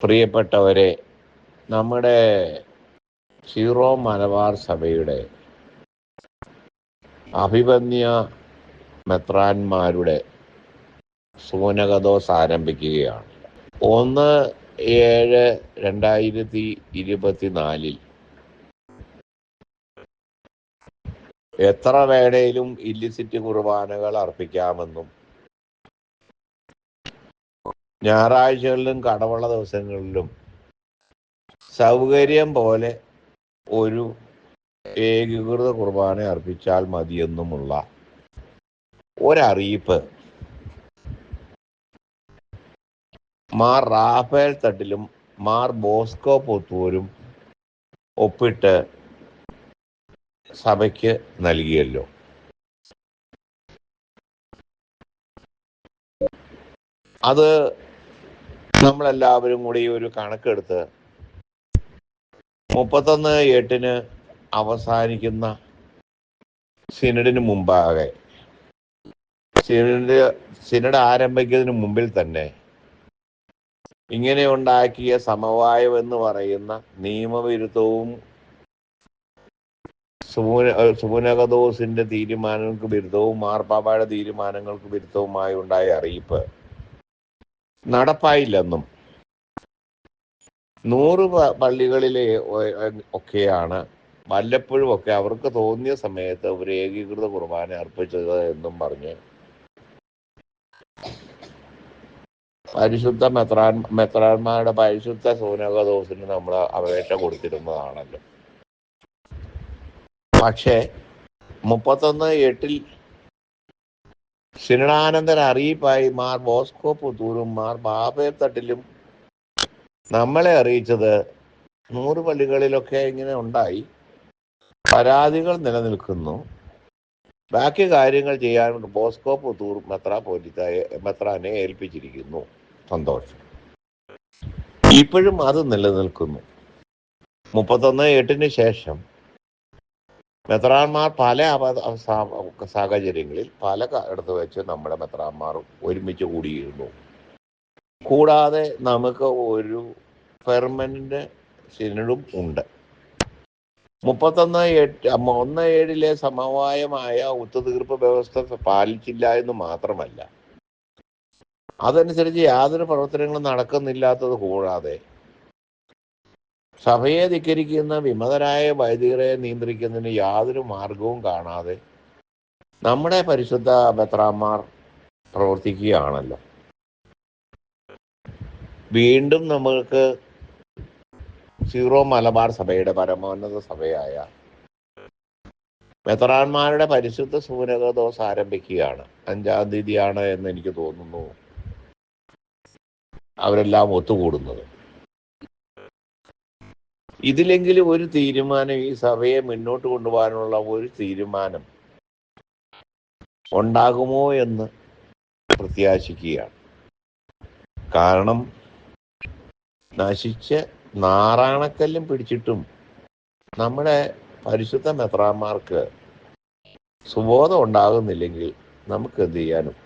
പ്രിയപ്പെട്ടവരെ നമ്മുടെ സീറോ മലബാർ സഭയുടെ അഭിപന്യ മെത്രാന്മാരുടെ സൂനകദോസ് ആരംഭിക്കുകയാണ്. ഒന്ന് ഏഴ് രണ്ടായിരത്തി ഇരുപത്തിനാലിൽ എത്ര വേണേലും ഇല്ലിസിറ്റ് കുർബാനകൾ അർപ്പിക്കാമെന്നും ഞായറാഴ്ചകളിലും കടവുള്ള ദിവസങ്ങളിലും സൗകര്യം പോലെ ഒരു ഏകീകൃത കുർബാന അർപ്പിച്ചാൽ മതിയെന്നുമുള്ള ഒരറിയിപ്പ്. മാർ റാഫേൽ തട്ടിലും മാർ ബോസ്കോ പുത്തൂരും ഒപ്പിട്ട് സഭയ്ക്ക് നൽകിയല്ലോ. അത് നമ്മളെല്ലാവരും കൂടി ഒരു കണക്കെടുത്ത് മുപ്പത്തൊന്ന് എട്ടിന് അവസാനിക്കുന്ന സിനഡിന് മുമ്പാകെ സിനഡ് സിനഡ് ആരംഭിക്കുന്നതിന് മുമ്പിൽ തന്നെ ഇങ്ങനെ ഉണ്ടാക്കിയ സമവായം എന്ന് പറയുന്ന നിയമവിരുദ്ധവും സുമുനകദോസിന്റെ തീരുമാനങ്ങൾക്ക് വിരുദ്ധവും മാർപ്പാപ്പയുടെ തീരുമാനങ്ങൾക്ക് വിരുദ്ധവുമായി ഉണ്ടായ അറിയിപ്പ്. നടപ്പായില്ലെന്നും. നൂറ് പള്ളികളിലെ ഒക്കെയാണ് വല്ലപ്പോഴും ഒക്കെ അവർക്ക് തോന്നിയ സമയത്ത് ഒരു ഏകീകൃത കുർബാന അർപ്പിച്ചത് എന്നും പറഞ്ഞ്. പരിശുദ്ധ മെത്രാൻ മെത്രാന്മാരുടെ പരിശുദ്ധ സൂനകദോസിന് നമ്മൾ അപേക്ഷ കൊടുത്തിരുന്നതാണല്ലോ. പക്ഷേ മുപ്പത്തൊന്ന് എട്ടിൽ സിനഡാനന്തര അറിയിപ്പായി മാർ ബോസ്കോപ്പ് തൂരും മാർ ബാബേത്തട്ടിലും നമ്മളെ അറിയിച്ചത് നൂറ് പള്ളികളിലൊക്കെ ഇങ്ങനെ ഉണ്ടായി. പരാതികൾ നിലനിൽക്കുന്നു. ബാക്കി കാര്യങ്ങൾ ചെയ്യാൻ ബോസ്കോപ്പ് പുത്തൂർ മെത്ര പോലീസായ മെത്രാനെ ഏൽപ്പിച്ചിരിക്കുന്നു. സന്തോഷം. ഇപ്പോഴും അത് നിലനിൽക്കുന്നു. മുപ്പത്തൊന്ന് എട്ടിന് ശേഷം മെത്രാന്മാർ പല സാഹചര്യങ്ങളിൽ പല ഇടത്ത് വെച്ച് നമ്മുടെ മെത്രാന്മാർ ഒരുമിച്ച് കൂടിയിരുന്നു. കൂടാതെ നമുക്ക് ഒരു പെർമനന്റ് സിനഡും ഉണ്ട്. മുപ്പത്തൊന്ന് എട്ട് ഒന്ന് ഏഴിലെ സമവായമായ ഒത്തുതീർപ്പ് വ്യവസ്ഥ പാലിച്ചില്ല എന്ന് മാത്രമല്ല അതനുസരിച്ച് യാതൊരു പ്രവർത്തനങ്ങളും നടക്കുന്നില്ലാത്തത് കൂടാതെ സഭയെ ധിക്കരിക്കുന്ന വിമതരായ വൈദികരെ നിയന്ത്രിക്കുന്നതിന് യാതൊരു മാർഗവും കാണാതെ നമ്മുടെ പരിശുദ്ധ ബത്രാമാർ പ്രവർത്തിക്കുകയാണല്ലോ. വീണ്ടും നമ്മൾക്ക് സീറോ മലബാർ സഭയുടെ പരമോന്നത സഭയായ മെത്രാന്മാരുടെ പരിശുദ്ധ സൂനക സൂനകദോസ് ആരംഭിക്കുകയാണ്. അഞ്ചാം തീയതിയാണ് എന്ന് എനിക്ക് തോന്നുന്നു. അവരെല്ലാം ഒത്തുകൂടുന്നത്. ഇതിലെങ്കിലും ഒരു തീരുമാനം ഈ സഭയെ മുന്നോട്ട് കൊണ്ടുപോകാനുള്ള ഒരു തീരുമാനം ഉണ്ടാകുമോ എന്ന് പ്രത്യാശിക്കുകയാണ്. കാരണം നശിച്ച് നാറാണക്കല്ലും പിടിച്ചിട്ടും നമ്മുടെ പരിശുദ്ധ മെത്രാന്മാർക്ക് സുബോധം ഉണ്ടാകുന്നില്ലെങ്കിൽ നമുക്ക് എന്ത് ചെയ്യാനും